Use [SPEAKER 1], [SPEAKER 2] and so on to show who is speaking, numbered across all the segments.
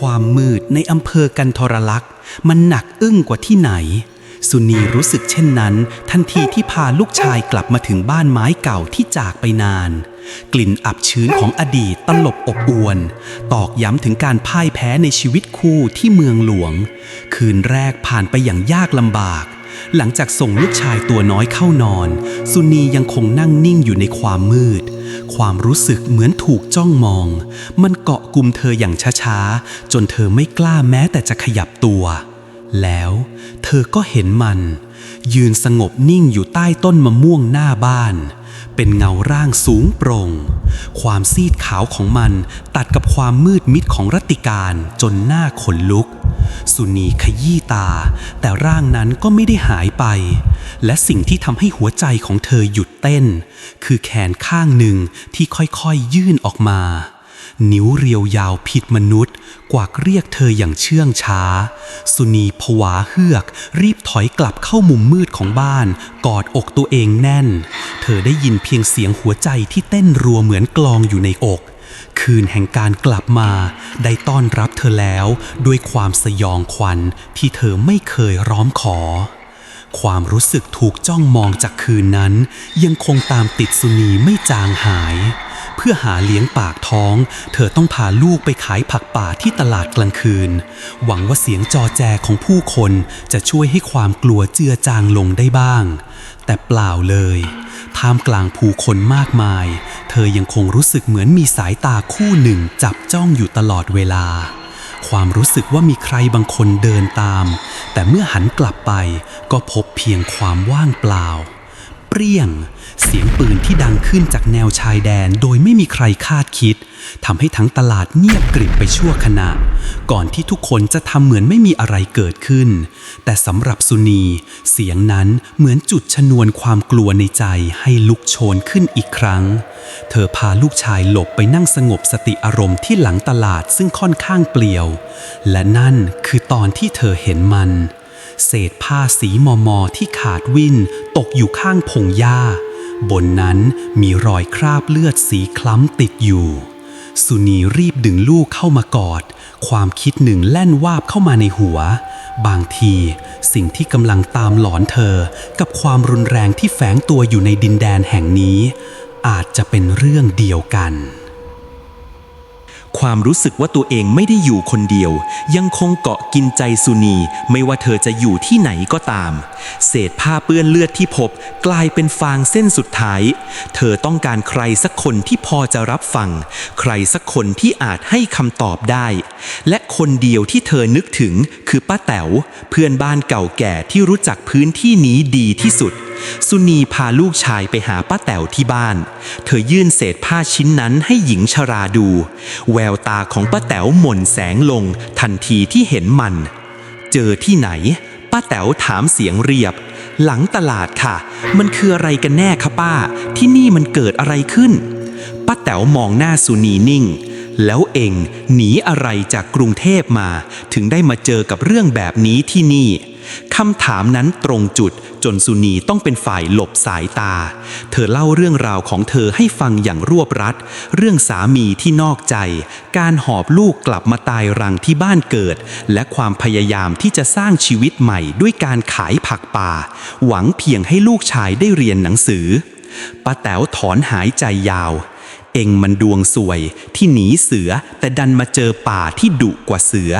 [SPEAKER 1] ความมืดในอำเภอกันทรลักษ์มันหนักอึ้งกว่าที่ไหน สุนีรู้สึกเช่นนั้น ทันทีที่พาลูกชายกลับมาถึงบ้านไม้เก่าที่จากไปนาน กลิ่นอับชื้นของอดีตตลบอบอวน ตอกย้ำถึงการพ่ายแพ้ในชีวิตคู่ที่เมืองหลวง คืนแรกผ่านไปอย่างยากลำบาก หลังจากส่งลูกชายตัวน้อยเข้านอน สุนียังคงนั่งนิ่งอยู่ในความมืด ความรู้สึกเหมือนถูกจ้องมอง มันเกาะกลุ่มเธออย่างช้าๆ จนเธอไม่กล้าแม้แต่จะขยับตัว แล้วเธอก็เห็นมัน ยืนสงบนิ่งอยู่ใต้ต้นมะม่วงหน้าบ้าน เป็นเงาร่างสูงโปร่ง ความซีดขาวของมันตัดกับความมืดมิดของรัตติการจนหน้าขนลุก สุนีขยี้ตา แต่ร่างนั้นก็ไม่ได้หายไป และสิ่งที่ทำให้หัวใจของเธอหยุดเต้น คือแขนข้างหนึ่งที่ค่อยๆยื่นออกมา นิ้วเรียวยาวผิดมนุษย์ กวักเรียกเธออย่างเชื่องช้า สุนีผวาเฮือก รีบถอยกลับเข้ามุมมืดของบ้าน กอดอกตัวเองแน่น เธอได้ยินเพียงเสียงหัวใจที่เต้นรัวเหมือนกลองอยู่ในอก คืนแห่งการกลับมา ได้ต้อนรับเธอแล้วด้วยความสยองขวัญที่เธอไม่เคยร้อมขอ ความรู้สึกถูกจ้องมองจากคืนนั้น ยังคงตามติดสุนีไม่จางหาย เพื่อหาเลี้ยงปากท้อง เธอต้องพาลูกไปขายผักป่าที่ตลาดกลางคืน หวังว่าเสียงจอแจของผู้คนจะช่วยให้ความกลัวเจือจางลงได้บ้าง แต่เปล่าเลย ท่ามกลางผู้คนมากมาย เธอยังคงรู้สึกเหมือนมีสายตาคู่หนึ่งจับจ้องอยู่ตลอดเวลา ความรู้สึกว่ามีใครบางคนเดินตาม แต่เมื่อหันกลับไปก็พบเพียงความว่างเปล่า เปรี้ยง เสียงปืนที่ดังขึ้นจากแนวชายแดนโดยไม่มีใครคาดคิดทำให้ทั้งตลาดเงียบกริบไปชั่วขณะ ก่อนที่ทุกคนจะทำเหมือนไม่มีอะไรเกิดขึ้น แต่สำหรับสุนี เสียงนั้นเหมือนจุดชนวนความกลัวในใจให้ลุกโชนขึ้นอีกครั้ง เธอพาลูกชายหลบไปนั่งสงบสติอารมณ์ที่หลังตลาดซึ่งค่อนข้างเปลี่ยว และนั่นคือตอนที่เธอเห็นมัน เศษผ้าสีมอมอที่ขาดวิ่นตกอยู่ข้างพงหญ้า บนนั้นมีรอยคราบเลือดสีคล้ำติดอยู่ สุนีรีบดึงลูกเข้ามากอด ความคิดหนึ่งแล่นวาบเข้ามาในหัว บางทีสิ่งที่กำลังตามหลอนเธอ กับความรุนแรงที่แฝงตัวอยู่ในดินแดนแห่งนี้ อาจจะเป็นเรื่องเดียวกัน
[SPEAKER 2] ความรู้สึกว่าตัวเองไม่ได้อยู่คนเดียว ยังคงเกาะกินใจสุนี ไม่ว่าเธอจะอยู่ที่ไหนก็ตาม เศษผ้าเปื้อนเลือดที่พบกลายเป็นฟางเส้นสุดท้าย เธอต้องการใครสักคนที่พอจะรับฟัง ใครสักคนที่อาจให้คำตอบได้ และคนเดียวที่เธอนึกถึงคือป้าแต๋วเพื่อนบ้านเก่าแก่ที่รู้จักพื้นที่นี้ดีที่สุดสุนีพาลูกชายไปหาป้าแต๋วที่บ้าน เธอยื่นเศษผ้าชิ้นนั้นให้หญิงชราดูแววตาของป้าแต๋วหม่นแสงลงทันทีที่เห็นมัน เจอที่ไหน ป้าแต๋วถามเสียงเรียบ หลังตลาดค่ะ มันคืออะไรกันแน่คะป้า ที่นี่มันเกิดอะไรขึ้น ป้าแต๋วมองหน้าสุนีนิ่ง แล้วเองหนีอะไรจากกรุงเทพมา ถึงได้มาเจอกับเรื่องแบบนี้ที่นี่ คำถามนั้นตรงจุดจนสุนีต้องเป็นฝ่ายหลบสายตา เธอเล่าเรื่องราวของเธอให้ฟังอย่างรวบรัด เรื่องสามีที่นอกใจ การหอบลูกกลับมาตายรังที่บ้านเกิด และความพยายามที่จะสร้างชีวิตใหม่ด้วยการขายผักป่า หวังเพียงให้ลูกชายได้เรียนหนังสือป้าแต๋วถอนหายใจยาว เองมันดวงสวยที่หนีเสือแต่ดันมาเจอป่าที่ดุกว่าเสือ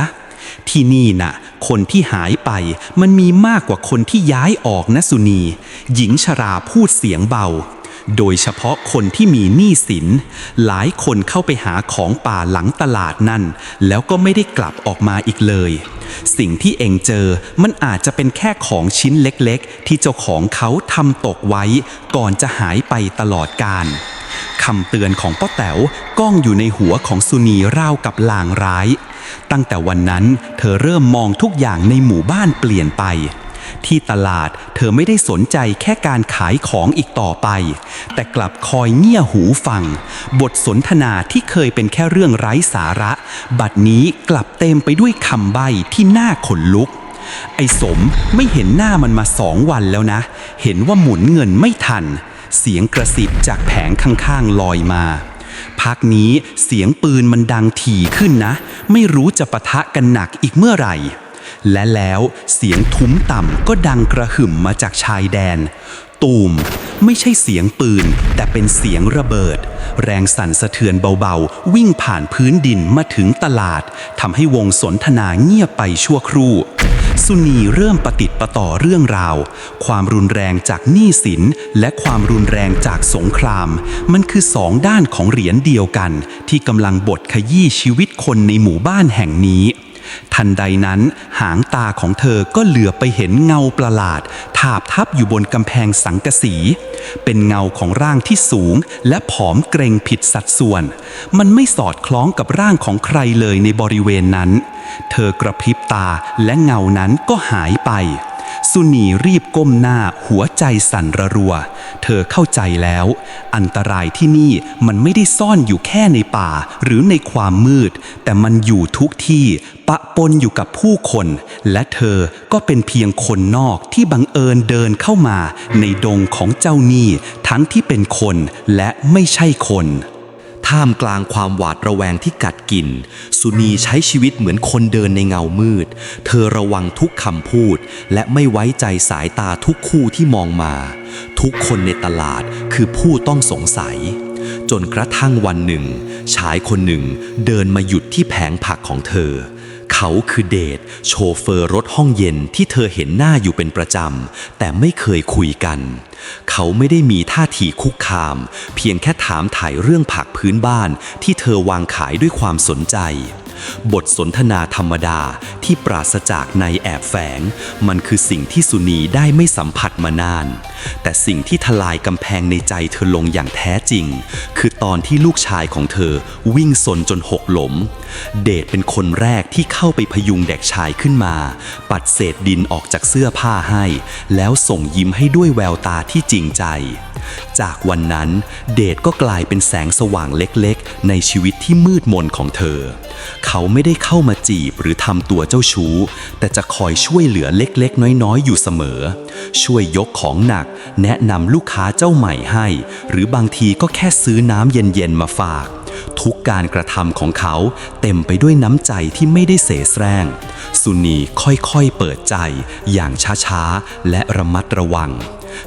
[SPEAKER 2] ที่นี่น่ะ คนที่หายไปมันมีมากกว่าคนที่ย้ายออกนะสุนี หญิงชราพูดเสียงเบา โดยเฉพาะคนที่มีหนี้สิน หลายคนเข้าไปหาของป่าหลังตลาดนั่น แล้วก็ไม่ได้กลับออกมาอีกเลย สิ่งที่เองเจอมันอาจจะเป็นแค่ของชิ้นเล็กๆ ที่เจ้าของเขาทำตกไว้ ก่อนจะหายไปตลอดกาล คำเตือนของป้าแต๋วก้องอยู่ในหัวของสุนีราวกับลางร้าย ตั้งแต่วันนั้นเธอเริ่มมองทุกอย่างในหมู่บ้านเปลี่ยนไป ที่ตลาดเธอไม่ได้สนใจแค่การขายของอีกต่อไป แต่กลับคอยเงี่ยหูฟัง บทสนทนาที่เคยเป็นแค่เรื่องไร้สาระ บัดนี้กลับเต็มไปด้วยคำใบ้ที่น่าขนลุก ไอ้สมไม่เห็นหน้ามันมาสองวันแล้วนะ เห็นว่าหมุนเงินไม่ทัน เสียงกระซิบจากแผงข้างๆลอยมาพ
[SPEAKER 1] พักนี้เสียงปืนมันดังถี่ขึ้นนะ ไม่รู้จะปะทะกันหนักอีกเมื่อไหร่ และแล้วเสียงทุ้มต่ำก็ดังกระหึ่มมาจากชายแดน ตูมไม่ใช่เสียงปืน แต่เป็นเสียงระเบิด แรงสั่นสะเทือนเบาๆ วิ่งผ่านพื้นดินมาถึงตลาดทำให้วงสนทนาเงียบไปชั่วครู่ สุนีเริ่มปฏิติประต่อเรื่องราว ความรุนแรงจากหนี้สิน และความรุนแรงจากสงคราม มันคือสองด้านของเหรียญเดียวกัน ที่กำลังบดขยี้ชีวิตคนในหมู่บ้านแห่งนี้ ทันใดนั้นหางตาของเธอก็เหลือไปเห็นเงาประหลาด ถาบทับอยู่บนกำแพงสังกะสี เป็นเงาของร่างที่สูง และผอมเกรงผิดสัดส่วน มันไม่สอดคล้องกับร่างของใครเลยในบริเวณนั้น เธอกระพริบตาและเงานั้นก็หายไป สุนีรีบก้มหน้าหัวใจสั่นระรัว เธอเข้าใจแล้ว อันตรายที่นี่มันไม่ได้ซ่อนอยู่แค่ในป่าหรือในความมืด แต่มันอยู่ทุกที่ปะปนอยู่กับผู้คน และเธอก็เป็นเพียงคนนอกที่บังเอิญเดินเข้ามา ในดงของเจ้าหนี้ทั้งที่เป็นคนและไม่ใช่คน
[SPEAKER 2] ท่ามกลางความหวาดระแวงที่กัดกิน สุนีใช้ชีวิตเหมือนคนเดินในเงามืด เธอระวังทุกคำพูด และไม่ไว้ใจสายตาทุกคู่ที่มองมา ทุกคนในตลาดคือผู้ต้องสงสัย จนกระทั่งวันหนึ่ง ชายคนหนึ่งเดินมาหยุดที่แผงผักของเธอ เขาคือเดชโชเฟอร์รถห้องเย็นที่เธอเห็นหน้าอยู่เป็นประจำ แต่ไม่เคยคุยกัน เขาไม่ได้มีท่าทีคุกคาม เพียงแค่ถามถ่ายเรื่องผักพื้นบ้านที่เธอวางขายด้วยความสนใจ บทสนทนาธรรมดาที่ปราศจากในแอบแฝง มันคือสิ่งที่สุนีได้ไม่สัมผัสมานาน แต่สิ่งที่ทลายกำแพงในใจเธอลงอย่างแท้จริง คือตอนที่ลูกชายของเธอวิ่งสนจนหกหลม เดชเป็นคนแรกที่เข้าไปพยุงเด็กชายขึ้นมา ปัดเศษดินออกจากเสื้อผ้าให้ แล้วส่งยิ้มให้ด้วยแววตาที่จริงใจ จากวันนั้นเดชก็กลายเป็นแสงสว่างเล็กๆ ในชีวิตที่มืดมนของเธอ เขาไม่ได้เข้ามาจีบหรือทำตัวเจ้าชู้ แต่จะคอยช่วยเหลือเล็กๆ น้อยๆ อยู่เสมอ ช่วยยกของหนัก แนะนำลูกค้าเจ้าใหม่ให้ หรือบางทีก็แค่ซื้อน้ำเย็นๆมาฝาก ทุกการกระทำของเขาเต็มไปด้วยน้ำใจที่ไม่ได้เสแสร้ง สุนีค่อยๆเปิดใจอย่างช้าๆ และระมัดระวัง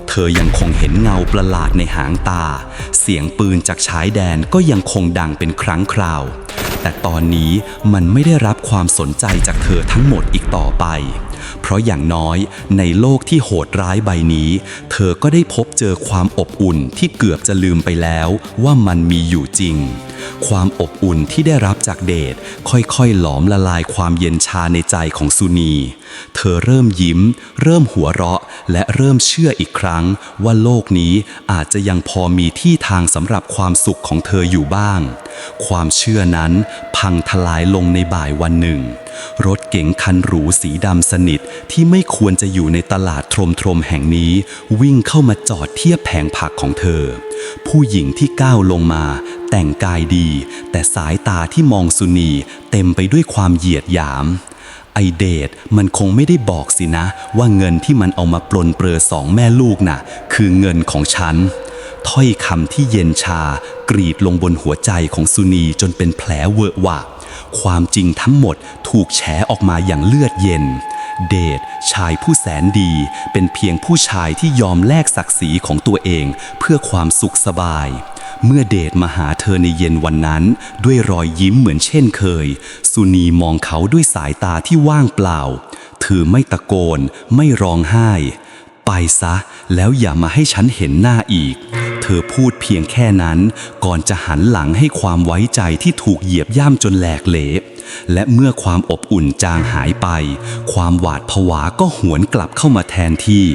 [SPEAKER 2] เธอยังคงเห็นเงาประหลาดในหางตา เสียงปืนจากชายแดนก็ยังคงดังเป็นครั้งคราว แต่ตอนนี้มันไม่ได้รับความสนใจจากเธอทั้งหมดอีกต่อไป เพราะอย่างน้อยในโลกที่โหดร้ายใบนี้ เธอก็ได้พบเจอความอบอุ่นที่เกือบจะลืมไปแล้วว่ามันมีอยู่จริง ความอบอุ่นที่ได้รับจากเดชค่อยๆ หลอมละลายความเย็นชาในใจของสุนี เธอเริ่มยิ้ม เริ่มหัวเราะ และเริ่มเชื่ออีกครั้ง ว่าโลกนี้อาจจะยังพอมีที่ทางสำหรับความสุขของเธออยู่บ้าง ความเชื่อนั้นพังทลายลงในบ่ายวันหนึ่ง รถเก๋งคันหรูสีดำสนิทที่ไม่ควรจะอยู่ในตลาดทรมทรมแห่งนี้ วิ่งเข้ามาจอดเทียบแผงผักของเธอ ผู้หญิงที่ก้าวลงมา แต่งกายดี แต่สายตาที่มองสุนีเต็มไปด้วยความเหยียดหยามไอเดทมันคงไม่ได้บอกสินะ ว่าเงินที่มันเอามาปลนเปลือสองแม่ลูกน่ะ คือเงินของฉัน ถ้อยคำที่เย็นชากรีดลงบนหัวใจของสุนีจนเป็นแผลเวอะวะ ความจริงทั้งหมดถูกแฉออกมาอย่างเลือดเย็น เดชชายผู้แสนดี เป็นเพียงผู้ชายที่ยอมแลกศักดิ์ศรีของตัวเองเพื่อความสุขสบาย เมื่อเดชมาหาเธอในเย็นวันนั้น ด้วยรอยยิ้มเหมือนเช่นเคย สุนีมองเขาด้วยสายตาที่ว่างเปล่า เธอไม่ตะโกน ไม่ร้องไห้ ไปซะ แล้วอย่ามาให้ฉันเห็นหน้าอีก เธอพูดเพียงแค่นั้น ก่อนจะหันหลังให้ความไว้ใจที่ถูกเหยียบย่ำจนแหลกเหลวและเมื่อความอบอุ่นจางหายไป ความหวาดผวาก็หวนกลับเข้ามาแทนที่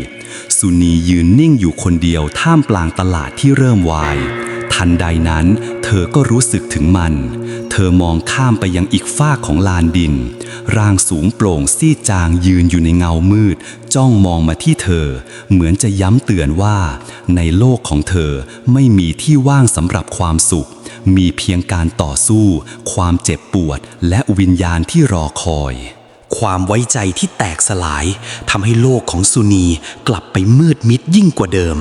[SPEAKER 2] สุนียืนนิ่งอยู่คนเดียวท่ามกลางตลาดที่เริ่มวาย ทันใดนั้น เธอก็รู้สึกถึงมัน เธอมองข้ามไปยังอีกฟากของลานดิน ร่างสูงโปร่งซีดจางยืนอยู่ในเงามืด จ้องมองมาที่เธอ เหมือนจะย้ำเตือนว่า ในโลกของเธอไม่มีที่ว่างสำหรับความสุข มีเพียงการต่อสู้ ความเจ็บปวดและวิญญาณที่รอคอย
[SPEAKER 1] ความไว้ใจที่แตกสลายทำให้โลกของสุนีกลับไปมืดมิดยิ่งกว่าเดิม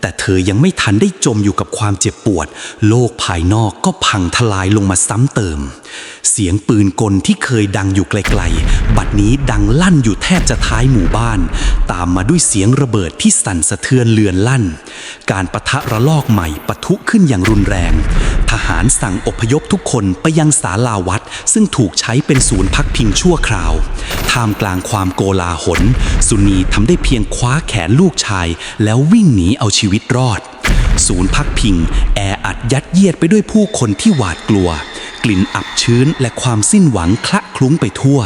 [SPEAKER 1] แต่เธอยังไม่ทันได้จมอยู่กับความเจ็บปวด โลกภายนอกก็พังทลายลงมาซ้ำเติม เสียงปืนกลที่เคยดังอยู่ไกลๆ บัดนี้ดังลั่นอยู่แทบจะท้ายหมู่บ้าน ตามมาด้วยเสียงระเบิดที่สั่นสะเทือนเลือนลั่น การประทะระลอกใหม่ปะทุขึ้นอย่างรุนแรงทหารสั่งอพยพทุกคนไปยังศาลาวัด ซึ่งถูกใช้เป็นศูนย์พักพิงชั่วคราว ท่ามกลางความโกลาหล สุนีทำได้เพียงคว้าแขนลูกชาย แล้ววิ่งหนีเอาชีวิตรอด ศูนย์พักพิง แออัดยัดเยียดไปด้วยผู้คนที่หวาดกลัว กลิ่นอับชื้นและความสิ้นหวังคละคลุ้งไปทั่ว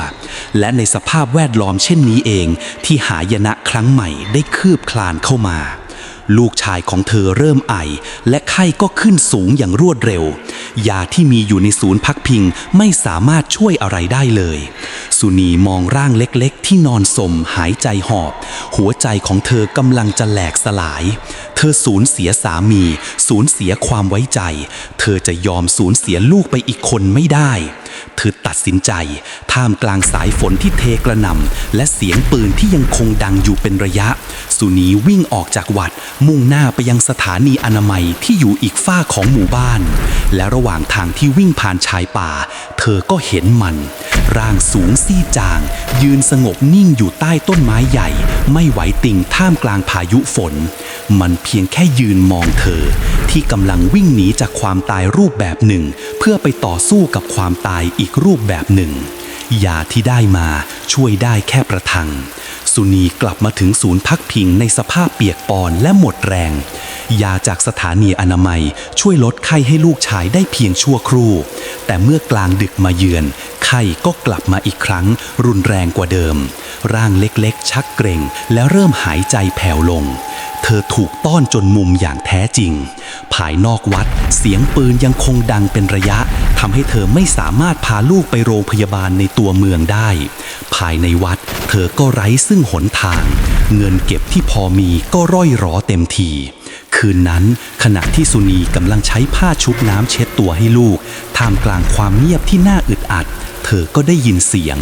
[SPEAKER 1] และในสภาพแวดล้อมเช่นนี้เอง ที่หายนะครั้งใหม่ได้คืบคลานเข้ามา ลูกชายของเธอเริ่มไอ และไข้ก็ขึ้นสูงอย่างรวดเร็ว ยาที่มีอยู่ในศูนย์พักพิงไม่สามารถช่วยอะไรได้เลย สุนีมองร่างเล็กๆ ที่นอนสมหายใจหอบ หัวใจของเธอกำลังจะแหลกสลาย เธอสูญเสียสามี สูญเสียความไว้ใจ เธอจะยอมสูญเสียลูกไปอีกคนไม่ได้เธอตัดสินใจ ท่ามกลางสายฝนที่เทกระหน่ำและเสียงปืนที่ยังคงดังอยู่เป็นระยะ สุนีวิ่งออกจากวัด มุ่งหน้าไปยังสถานีอนามัยที่อยู่อีกฝ้าของหมู่บ้าน และระหว่างทางที่วิ่งผ่านชายป่า เธอก็เห็นมัน ร่างสูงซี่จาง ยืนสงบนิ่งอยู่ใต้ต้นไม้ใหญ่ ไม่ไหวติงท่ามกลางพายุฝน มันเพียงแค่ยืนมองเธอ ที่กำลังวิ่งหนีจากความตายรูปแบบหนึ่ง เพื่อไปต่อสู้กับความตายอีกรูปแบบหนึ่งยาที่ได้มาช่วยได้แค่ประทัง สุนีกลับมาถึงศูนย์พักพิงในสภาพเปียกปอนและหมดแรง ยาจากสถานีอนามัยช่วยลดไข้ให้ลูกชายได้เพียงชั่วครู่ แต่เมื่อกลางดึกมาเยือน ไข้ก็กลับมาอีกครั้ง รุนแรงกว่าเดิม ร่างเล็กๆ ชักเกร็ง และเริ่มหายใจแผ่วลง เธอถูกต้อนจนมุมอย่างแท้จริง ภายนอกวัดเสียงปืนยังคงดังเป็นระยะทำให้เธอไม่สามารถพาลูกไปโรงพยาบาลในตัวเมืองได้ ภายในวัดเธอก็ไร้ซึ่งหนทาง เงินเก็บที่พอมีก็ร่อยหรอเต็มทีคืนนั้นขณะที่สุนีกำลังใช้ผ้าชุบน้ำเช็ดตัวให้ลูก ท่ามกลางความเงียบที่น่าอึดอัด เธอก็ได้ยินเสียง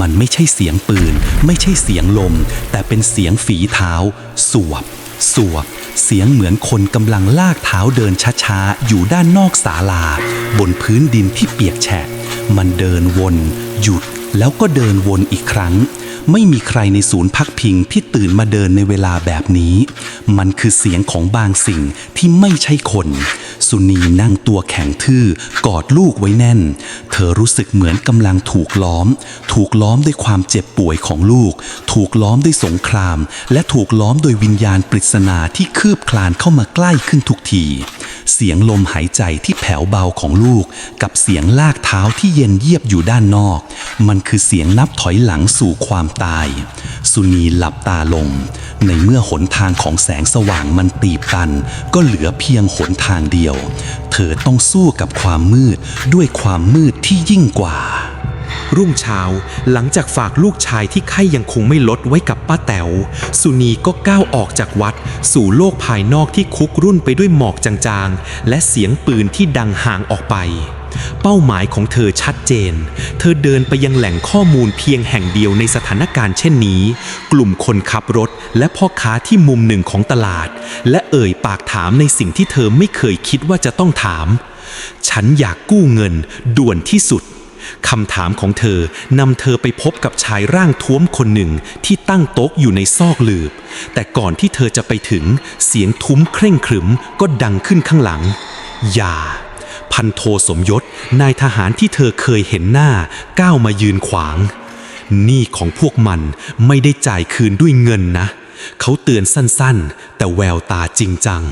[SPEAKER 1] มันไม่ใช่เสียงปืน ไม่ใช่เสียงลม แต่เป็นเสียงฝีเท้า สวบ สวบเสียงเหมือนคนกำลังลากเท้าเดินช้าๆ อยู่ด้านนอกศาลา บนพื้นดินที่เปียกแฉะ มันเดินวน หยุดแล้วก็เดินวนอีกครั้ง ไม่มีใครในศูนย์พักพิงที่ตื่นมาเดินในเวลาแบบนี้ มันคือเสียงของบางสิ่งที่ไม่ใช่คน สุนีนั่งตัวแข็งทื่อกอดลูกไว้แน่น เธอรู้สึกเหมือนกำลังถูกล้อม ถูกล้อมด้วยความเจ็บป่วยของลูก ถูกล้อมด้วยสงคราม และถูกล้อมโดยวิญญาณปริศนาที่คืบคลานเข้ามาใกล้ขึ้นทุกที เสียงลมหายใจที่แผ่วเบาของลูก กับเสียงลากเท้าที่เย็นเยียบอยู่ด้านนอก มันคือเสียงนับถอยหลังสู่ความตาย สุนีหลับตาลง ในเมื่อหนทางของแสงสว่างมันตีบตัน ก็เหลือเพียงหนทางเดียว เธอต้องสู้กับความมืดด้วยความมืดที่ยิ่งกว่า
[SPEAKER 2] รุ่งเช้าหลังจากฝากลูกชายที่ไข้ยังคงไม่ลดไว้กับป้าแต๋วสุนีก็ก้าวออกจากวัด สู่โลกภายนอกที่คุกรุ่นไปด้วยหมอกจางๆ และเสียงปืนที่ดังห่างออกไป เป้าหมายของเธอชัดเจน เธอเดินไปยังแหล่งข้อมูลเพียงแห่งเดียวในสถานการณ์เช่นนี้ กลุ่มคนขับรถและพ่อค้าที่มุมหนึ่งของตลาด และเอ่ยปากถามในสิ่งที่เธอไม่เคยคิดว่าจะต้องถาม ฉันอยากกู้เงินด่วนที่สุดคำถามของเธอนำเธอไปพบกับชายร่างท้วมคนหนึ่งที่ตั้งโต๊ะอยู่ในซอกหลืบ แต่ก่อนที่เธอจะไปถึงเสียงทุ้มเคร่งครึมก็ดังขึ้นข้างหลัง อย่า พันโทสมยศนายทหารที่เธอเคยเห็นหน้าก้าวมายืนขวางหนี้ของพวกมันไม่ได้จ่ายคืนด้วยเงินนะ เขาเตือนสั้นๆ แต่แววตาจริงจัง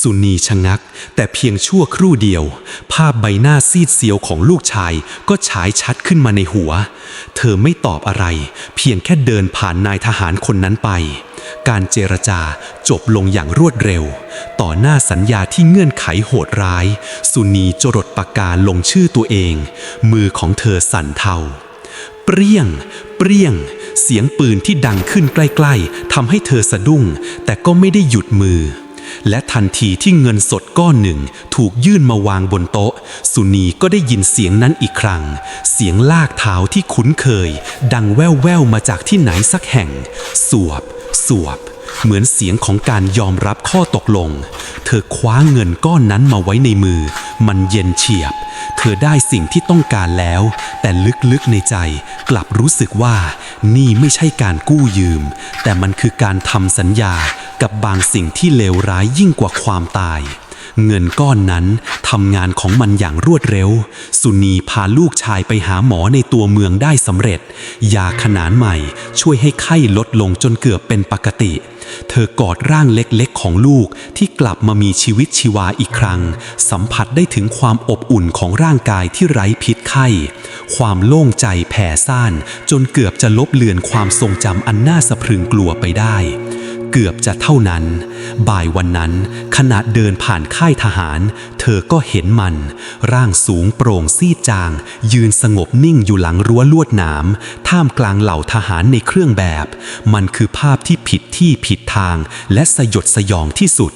[SPEAKER 2] สุนีชะงัก แต่เพียงชั่วครู่เดียว ภาพใบหน้าซีดเซียวของลูกชายก็ฉายชัดขึ้นมาในหัว เธอไม่ตอบอะไร เพียงแค่เดินผ่านนายทหารคนนั้นไป การเจรจาจบลงอย่างรวดเร็ว ต่อหน้าสัญญาที่เงื่อนไขโหดร้าย สุนีจรดปากกาลงชื่อตัวเอง มือของเธอสั่นเทา เปรี้ยง เปรี้ยง เสียงปืนที่ดังขึ้นใกล้ ๆทำให้เธอสะดุ้ง แต่ก็ไม่ได้หยุดมือและทันทีที่เงินสดก้อนหนึ่งถูกยื่นมาวางบนโต๊ะ สุนีก็ได้ยินเสียงนั้นอีกครั้ง เสียงลากเท้าที่คุ้นเคย ดังแว่วแววๆมาจากที่ไหนสักแห่ง สวบ สวบ เหมือนเสียงของการยอมรับข้อตกลง เธอคว้าเงินก้อนนั้นมาไว้ในมือ มันเย็นเฉียบ เธอได้สิ่งที่ต้องการแล้ว แต่ลึกๆในใจกลับรู้สึกว่านี่ไม่ใช่การกู้ยืม แต่มันคือการทำสัญญากับบางสิ่งที่เลวร้ายยิ่งกว่าความตาย เงินก้อนนั้นทำงานของมันอย่างรวดเร็ว สุนีพาลูกชายไปหาหมอในตัวเมืองได้สำเร็จ ยาขนานใหม่ช่วยให้ไข้ลดลงจนเกือบเป็นปกติ เธอกอดร่างเล็กๆของลูกที่กลับมามีชีวิตชีวาอีกครั้ง สัมผัสได้ถึงความอบอุ่นของร่างกายที่ไร้พิษไข้ ความโล่งใจแผ่ซ่าน จนเกือบจะลบเลือนความทรงจำอันน่าสะพรึงกลัวไปได้ เกือบจะเท่านั้น บ่ายวันนั้นขณะเดินผ่านค่ายทหาร เธอก็เห็นมัน ร่างสูงโปร่งซีดจาง ยืนสงบนิ่งอยู่หลังรั้วลวดหนาม ท่ามกลางเหล่าทหารในเครื่องแบบ มันคือภาพที่ผิดที่ผิดทางและสยดสยองที่สุด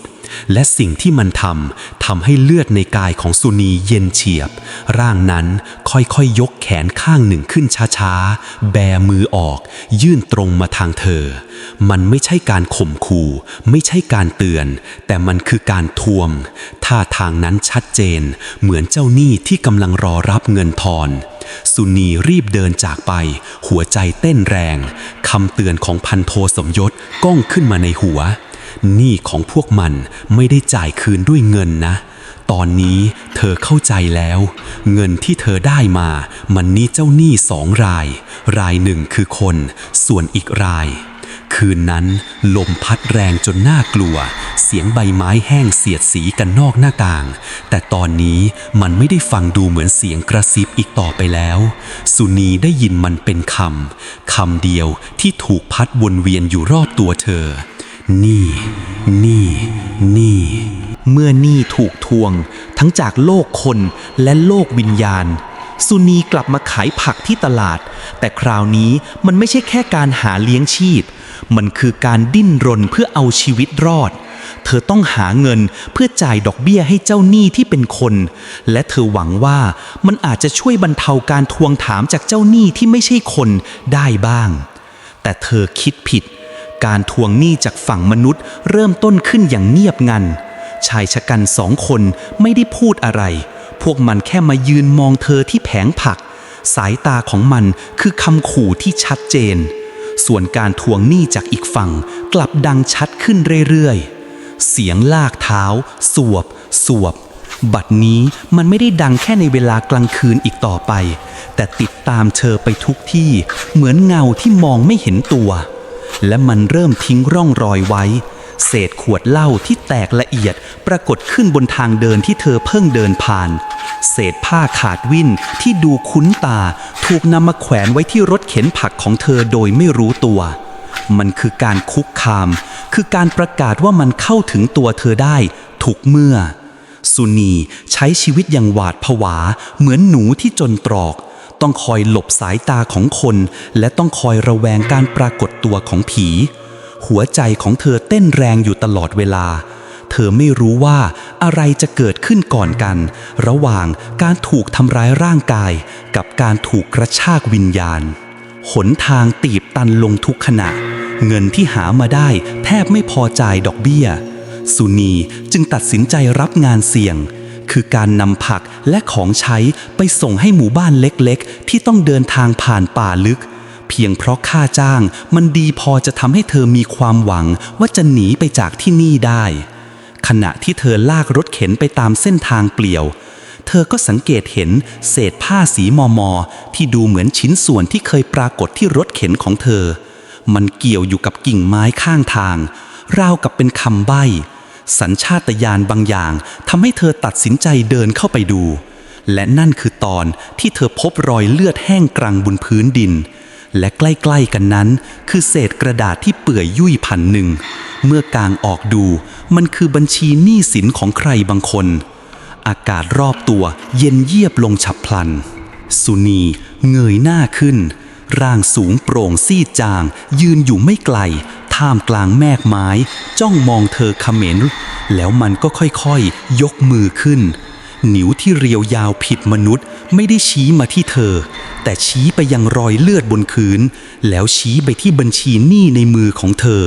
[SPEAKER 2] และสิ่งที่มันทำทำให้เลือดในกายของสุนีเย็นเฉียบ ร่างนั้นค่อยๆยยกแขนข้างหนึ่งขึ้นช้าๆ แบมือออก ยื่นตรงมาทางเธอ มันไม่ใช่การข่มขู่ ไม่ใช่การเตือน แต่มันคือการทวง ท่าทางนั้นชัดเจน เหมือนเจ้าหนี้ที่กำลังรอรับเงินทอน สุนีรีบเดินจากไป หัวใจเต้นแรง คำเตือนของพันโทสมยศก้องขึ้นมาในหัว หนี้ของพวกมันไม่ได้จ่ายคืนด้วยเงินนะ ตอนนี้เธอเข้าใจแล้ว เงินที่เธอได้มา มันนี่เจ้าหนี้สองราย รายหนึ่งคือคน ส่วนอีกราย คืนนั้นลมพัดแรงจนน่ากลัว เสียงใบไม้แห้งเสียดสีกันนอกหน้าต่าง แต่ตอนนี้มันไม่ได้ฟังดูเหมือนเสียงกระซิบอีกต่อไปแล้ว สุนีได้ยินมันเป็นคำคำเดียวที่ถูกพัดวนเวียนอยู่รอบตัวเธอ นี่นี่นี่
[SPEAKER 3] เมื่อหนี้ถูกทวง ทั้งจากโลกคนและโลกวิญญาณ สุนีกลับมาขายผักที่ตลาด แต่คราวนี้มันไม่ใช่แค่การหาเลี้ยงชีพ มันคือการดิ้นรนเพื่อเอาชีวิตรอด เธอต้องหาเงินเพื่อจ่ายดอกเบี้ยให้เจ้าหนี้ที่เป็นคน และเธอหวังว่ามันอาจจะช่วยบรรเทาการทวงถามจากเจ้าหนี้ที่ไม่ใช่คนได้บ้าง แต่เธอคิดผิด การทวงหนี้จากฝั่งมนุษย์ เริ่มต้นขึ้นอย่างเงียบงัน ชายชะกันสองคนไม่ได้พูดอะไร พวกมันแค่มายืนมองเธอที่แผงผัก สายตาของมันคือคำขู่ที่ชัดเจน ส่วนการทวงหนี้จากอีกฝั่งกลับดังชัดขึ้นเรื่อยๆ เสียงลากเท้า สวบ สวบบัดนี้มันไม่ได้ดังแค่ในเวลากลางคืนอีกต่อไป แต่ติดตามเธอไปทุกที่ เหมือนเงาที่มองไม่เห็นตัว และมันเริ่มทิ้งร่องรอยไว้ เศษขวดเหล้าที่แตกละเอียดปรากฏขึ้นบนทางเดินที่เธอเพิ่งเดินผ่าน เศษผ้าขาดวิ่นที่ดูคุ้นตาถูกนำมาแขวนไว้ที่รถเข็นผักของเธอโดยไม่รู้ตัว มันคือการคุกคาม คือการประกาศว่ามันเข้าถึงตัวเธอได้ทุกเมื่อ สุนีใช้ชีวิตอย่างหวาดผวาเหมือนหนูที่จนตรอก ต้องคอยหลบสายตาของคน และต้องคอยระแวงการปรากฏตัวของผี หัวใจของเธอเต้นแรงอยู่ตลอดเวลา เธอไม่รู้ว่าอะไรจะเกิดขึ้นก่อนกัน ระหว่างการถูกทำร้ายร่างกาย กับการถูกกระชากวิญญาณ หนทางตีบตันลงทุกขณะ เงินที่หามาได้แทบไม่พอจ่ายดอกเบี้ย สุนีจึงตัดสินใจรับงานเสี่ยง คือการนำผักและของใช้ไปส่งให้หมู่บ้านเล็กๆ ที่ต้องเดินทางผ่านป่าลึก เพียงเพราะค่าจ้างมันดีพอจะทำให้เธอมีความหวังว่าจะหนีไปจากที่นี่ได้ ขณะที่เธอลากรถเข็นไปตามเส้นทางเปลี่ยว เธอก็สังเกตเห็นเศษผ้าสีมอมอที่ดูเหมือนชิ้นส่วนที่เคยปรากฏที่รถเข็นของเธอ มันเกี่ยวอยู่กับกิ่งไม้ข้างทาง ราวกับเป็นคำใบ้ สัญชาตญาณบางอย่างทำให้เธอตัดสินใจเดินเข้าไปดู และนั่นคือตอนที่เธอพบรอยเลือดแห้งกรังบนพื้นดิน และใกล้ๆกันนั้น คือเศษกระดาษที่เปื่อยยุ่ยพันหนึ่ง เมื่อกางออกดู มันคือบัญชีหนี้สินของใครบางคน อากาศรอบตัวเย็นเยียบลงฉับพลัน สุนีเงยหน้าขึ้น ร่างสูงโปร่งซีดจาง ยืนอยู่ไม่ไกล ท่า
[SPEAKER 1] มกลางแมกไม้ จ้องมองเธอเขม็น แล้วมันก็ค่อยๆ ยกมือขึ้น นิ้วที่เรียวยาวผิดมนุษย์ไม่ได้ชี้มาที่เธอ แต่ชี้ไปยังรอยเลือดบนพื้นแล้วชี้ไปที่บัญชีหนี้ในมือของเธอ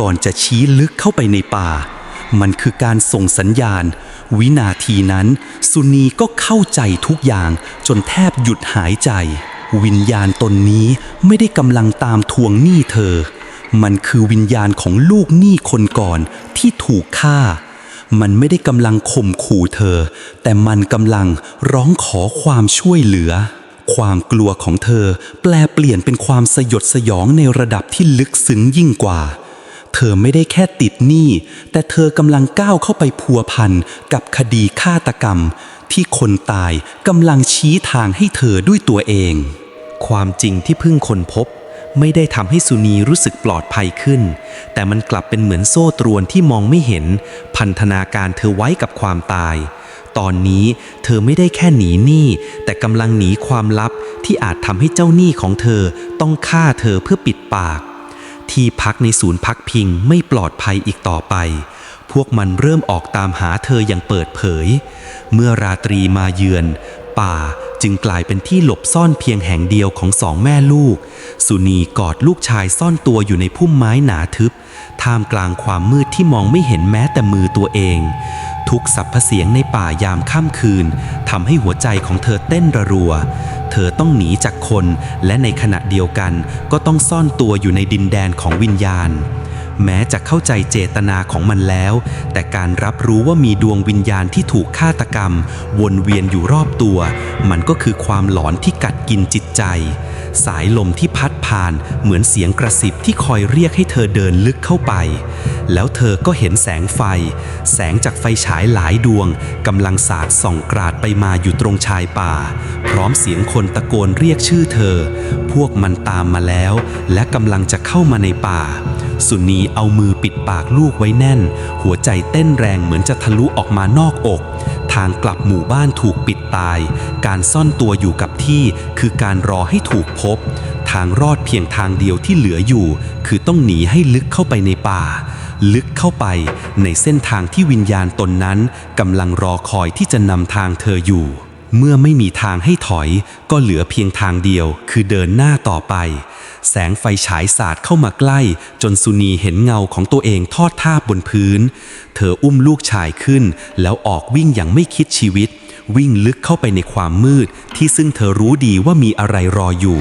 [SPEAKER 1] ก่อนจะชี้ลึกเข้าไปในป่า มันคือการส่งสัญญาณ วินาทีนั้น สุนีก็เข้าใจทุกอย่างจนแทบหยุดหายใจ วิญญาณตนนี้ไม่ได้กำลังตามทวงหนี้เธอ มันคือวิญญาณของลูกหนี้คนก่อนที่ถูกฆ่า มันไม่ได้กำลังข่มขู่เธอ แต่มันกำลังร้องขอความช่วยเหลือ ความกลัวของเธอ แปลเปลี่ยนเป็นความสยดสยองในระดับที่ลึกซึ้งยิ่งกว่า เธอไม่ได้แค่ติดหนี้ แต่เธอกำลังก้าวเข้าไปพัวพันกับคดีฆาตกรรม ที่คนตายกำลังชี้ทางให้เธอด้วยตัวเอง
[SPEAKER 2] ความจริงที่เพิ่งคนพบ ไม่ได้ทำให้สุนีรู้สึกปลอดภัยขึ้น แต่มันกลับเป็นเหมือนโซ่ตรวนที่มองไม่เห็น พันธนาการเธอไว้กับความตาย ตอนนี้เธอไม่ได้แค่หนีหนี้แต่กำลังหนีความลับที่อาจทำให้เจ้าหนี้ของเธอต้องฆ่าเธอเพื่อปิดปาก ที่พักในศูนย์พักพิงไม่ปลอดภัยอีกต่อไป พวกมันเริ่มออกตามหาเธออย่างเปิดเผย เมื่อราตรีมาเยือน ป่าจึงกลายเป็นที่หลบซ่อนเพียงแห่งเดียวของสองแม่ลูก สุนีกอดลูกชายซ่อนตัวอยู่ในพุ่มไม้หนาทึบ ท่ามกลางความมืดที่มองไม่เห็นแม้แต่มือตัวเอง ทุกสรรพเสียงในป่ายามค่ำคืนทำให้หัวใจของเธอเต้นระรัว เธอต้องหนีจากคนและในขณะเดียวกันก็ต้องซ่อนตัวอยู่ในดินแดนของวิญญาณ แม้จะเข้าใจเจตนาของมันแล้ว แต่การรับรู้ว่ามีดวงวิญญาณที่ถูกฆาตกรรม วนเวียนอยู่รอบตัว มันก็คือความหลอนที่กัดกินจิตใจ สายลมที่พัดผ่านเหมือนเสียงกระสิบที่คอยเรียกให้เธอเดินลึกเข้าไป แล้วเธอก็เห็นแสงไฟ แสงจากไฟฉายหลายดวงกำลังสาดส่องกราดไปมาอยู่ตรงชายป่า พร้อมเสียงคนตะโกนเรียกชื่อเธอ พวกมันตามมาแล้ว และกำลังจะเข้ามาในป่า สุนีเอามือปิดปากลูกไว้แน่น หัวใจเต้นแรงเหมือนจะทะลุออกมานอกอก ทางกลับหมู่บ้านถูกปิดตาย การซ่อนตัวอยู่กับที่คือการรอให้ถูกพบ ทางรอดเพียงทางเดียวที่เหลืออยู่ คือต้องหนีให้ลึกเข้าไปในป่า ลึกเข้าไปในเส้นทางที่วิญญาณตนนั้นกำลังรอคอยที่จะนำทางเธออยู่ เมื่อไม่มีทางให้ถอยก็เหลือเพียงทางเดียว คือเดินหน้าต่อไป แสงไฟฉายสาดเข้ามาใกล้ จนสุนีเห็นเงาของตัวเองทอดท่าบนพื้น เธออุ้มลูกชายขึ้น แล้วออกวิ่งอย่างไม่คิดชีวิต วิ่งลึกเข้าไปในความมืดที่ซึ่งเธอรู้ดีว่ามีอะไรรออยู่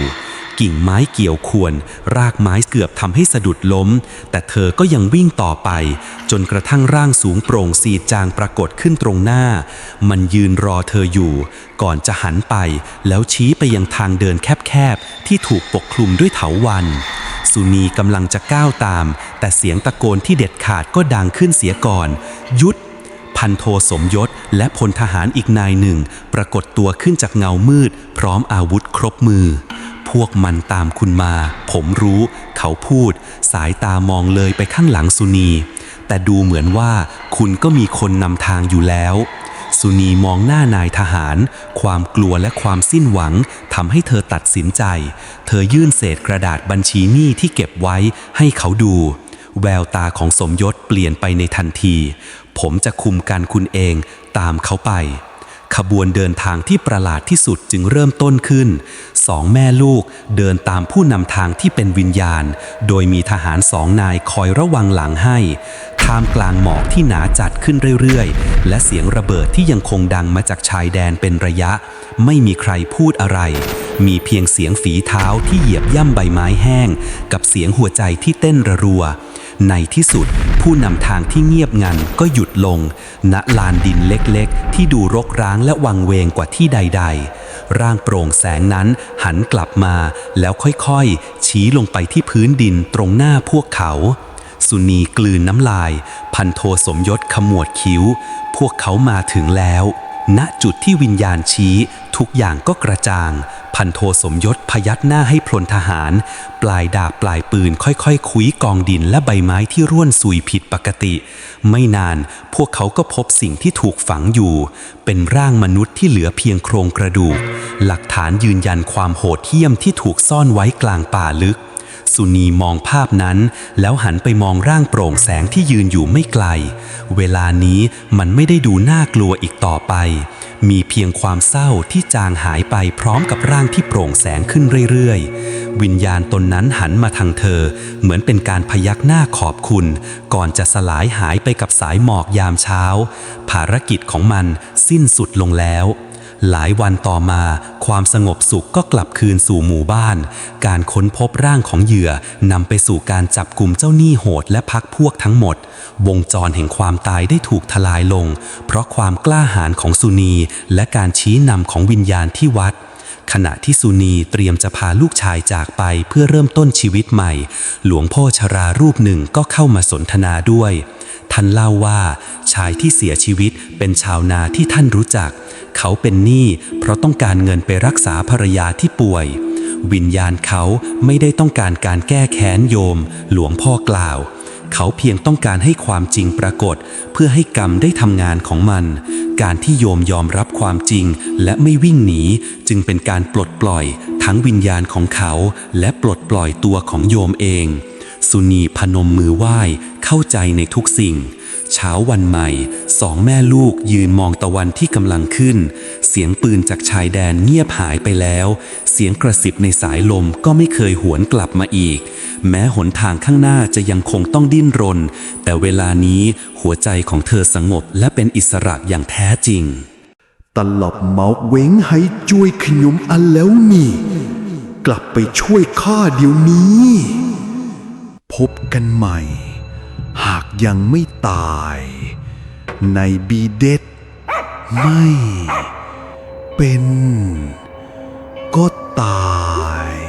[SPEAKER 2] กิ่งไม้เกี่ยวควร รากไม้เกือบทำให้สะดุดล้ม แต่เธอก็ยังวิ่งต่อไป จนกระทั่งร่างสูงโปร่งสีจางปรากฏขึ้นตรงหน้า มันยืนรอเธออยู่ ก่อนจะหันไป แล้วชี้ไปยังทางเดินแคบๆ ที่ถูกปกคลุมด้วยเถาวันสุนีกำลังจะก้าวตาม แต่เสียงตะโกนที่เด็ดขาดก็ดังขึ้นเสียก่อนหยุดพันโทสมยศและพลทหารอีกนายหนึ่ง ปรากฏตัวขึ้นจากเงามืด พร้อมอาวุธครบมือ พวกมันตามคุณมา ผมรู้ เขาพูด สายตามองเลยไปข้างหลังสุนี แต่ดูเหมือนว่าคุณก็มีคนนำทางอยู่แล้ว สุนีมองหน้านายทหาร ความกลัวและความสิ้นหวังทำให้เธอตัดสินใจ เธอยื่นเศษกระดาษบัญชีหนี้ที่เก็บไว้ให้เขาดู แววตาของสมยศเปลี่ยนไปในทันที ผมจะคุมการคุณเองตามเขาไป ขบวนเดินทางที่ประหลาดที่สุดจึงเริ่มต้นขึ้น สองแม่ลูกเดินตามผู้นำทางที่เป็นวิญญาณ โดยมีทหารสองนายคอยระวังหลังให้ท่ามกลางหมอกที่หนาจัดขึ้นเรื่อยๆ และเสียงระเบิดที่ยังคงดังมาจากชายแดนเป็นระยะ ไม่มีใครพูดอะไร มีเพียงเสียงฝีเท้าที่เหยียบย่ำใบไม้แห้ง กับเสียงหัวใจที่เต้นระรัว ในที่สุด ผู้นำทางที่เงียบงันก็หยุดลง ณลานดินเล็กๆ ที่ดูรกร้างและวังเวงกว่าที่ใด ๆ ร่างโปร่งแสงนั้นหันกลับมาแล้วค่อยๆ ชี้ลงไปที่พื้นดินตรงหน้าพวกเขา สุนีกลืนน้ำลาย พันโทสมยศขมวดคิ้ว พวกเขามาถึงแล้ว ณจุดที่วิญญาณชี้ ทุกอย่างก็กระจ่าง พันโทสมยศพยักหน้าให้พลทหาร ปลายดาบปลายปืนค่อยๆคุยกองดินและใบไม้ที่ร่วนสุยผิดปกติ ไม่นานพวกเขาก็พบสิ่งที่ถูกฝังอยู่ เป็นร่างมนุษย์ที่เหลือเพียงโครงกระดูก หลักฐานยืนยันความโหดเหี้ยมที่ถูกซ่อนไว้กลางป่าลึก
[SPEAKER 1] สุนีมองภาพนั้น แล้วหันไปมองร่างโปร่งแสงที่ยืนอยู่ไม่ไกล เวลานี้มันไม่ได้ดูน่ากลัวอีกต่อไป มีเพียงความเศร้าที่จางหายไปพร้อมกับร่างที่โปร่งแสงขึ้นเรื่อยๆ วิญญาณตนนั้นหันมาทางเธอ เหมือนเป็นการพยักหน้าขอบคุณ ก่อนจะสลายหายไปกับสายหมอกยามเช้า ภารกิจของมันสิ้นสุดลงแล้ว หลายวันต่อมาความสงบสุขก็กลับคืนสู่หมู่บ้าน การค้นพบร่างของเหยื่อนำไปสู่การจับกลุ่มเจ้าหนี้โหดและพักพวกทั้งหมด วงจรแห่งความตายได้ถูกทลายลง เพราะความกล้าหาญของสุนี และการชี้นำของวิญญาณที่วัดขณะที่สุนีเตรียมจะพาลูกชายจากไปเพื่อเริ่มต้นชีวิตใหม่ หลวงพ่อชรารูปหนึ่งก็เข้ามาสนทนาด้วย ท่านเล่าว่า ชายที่เสียชีวิตเป็นชาวนาที่ท่านรู้จัก เขาเป็นหนี้เพราะต้องการเงินไปรักษาภรรยาที่ป่วย วิญญาณเขาไม่ได้ต้องการการแก้แค้นโยม หลวงพ่อกล่าว เขาเพียงต้องการให้ความจริงปรากฏ เพื่อให้กรรมได้ทำงานของมัน การที่โยมยอมรับความจริงและไม่วิ่งหนี จึงเป็นการปลดปล่อย ทั้งวิญญาณของเขา และปลดปล่อยตัวของโยมเอง สุนีพนมมือไหว้เข้าใจในทุกสิ่ง เช้าวันใหม่ สองแม่ลูกยืนมองตะวันที่กำลังขึ้น เสียงปืนจากชายแดนเงียบหายไปแล้ว เสียงกระสิบในสายลมก็ไม่เคยหวนกลับมาอีก แม้หนทางข้างหน้าจะยังคงต้องดิ้นรน แต่เวลานี้หัวใจของเธอสงบและเป็นอิสระอย่างแท้จริง
[SPEAKER 4] ตลบเมาเว้งให้ช่วยขยุมอันแล้วนี่ กลับไปช่วยข้าเดี๋ยวนี้ พบกันใหม่ หากยังไม่ตาย ในบีเด็ดไม่เป็นก็ตาย